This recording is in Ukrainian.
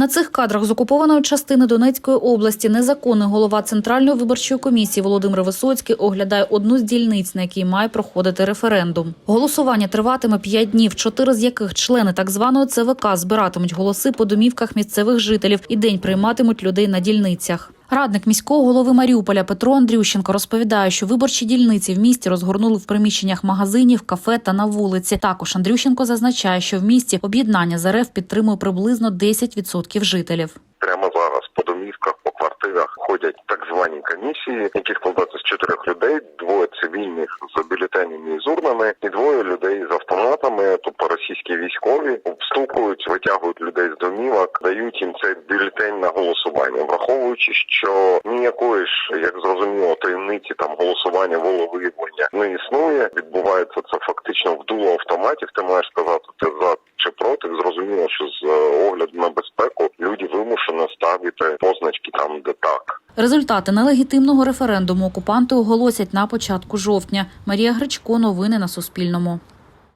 На цих кадрах з окупованої частини Донецької області незаконний голова Центральної виборчої комісії Володимир Висоцький оглядає одну з дільниць, на якій має проходити референдум. Голосування триватиме п'ять днів, чотири з яких члени так званої ЦВК збиратимуть голоси по домівках місцевих жителів і день прийматимуть людей на дільницях. Радник міського голови Маріуполя Петро Андрющенко розповідає, що виборчі дільниці в місті розгорнули в приміщеннях магазинів, кафе та на вулиці. Також Андрющенко зазначає, що в місті об'єднання за РФ підтримує приблизно 10% жителів. Прямо зараз по домівках, по квартирах ходять так звані комісії, які складаються з чотирьох людей: двоє цивільних з бюлетенями і з урнами, і двоє людей з автоматами, тобто російські військові, обстукують, витягують людей з домівок, дають їм цей бюлетень на голосування, враховуючи, що ніякої ж, як зрозуміло, таємниці там голосування волевиявлення не існує. Відбувається це фактично в дуло автоматів. Ти маєш сказати ти за чи проти. Зрозуміло, що з е, огляду на безпеку ставити позначки там, де так. Результати нелегітимного референдуму окупанти оголосять на початку жовтня. Марія Гречко. Новини на Суспільному.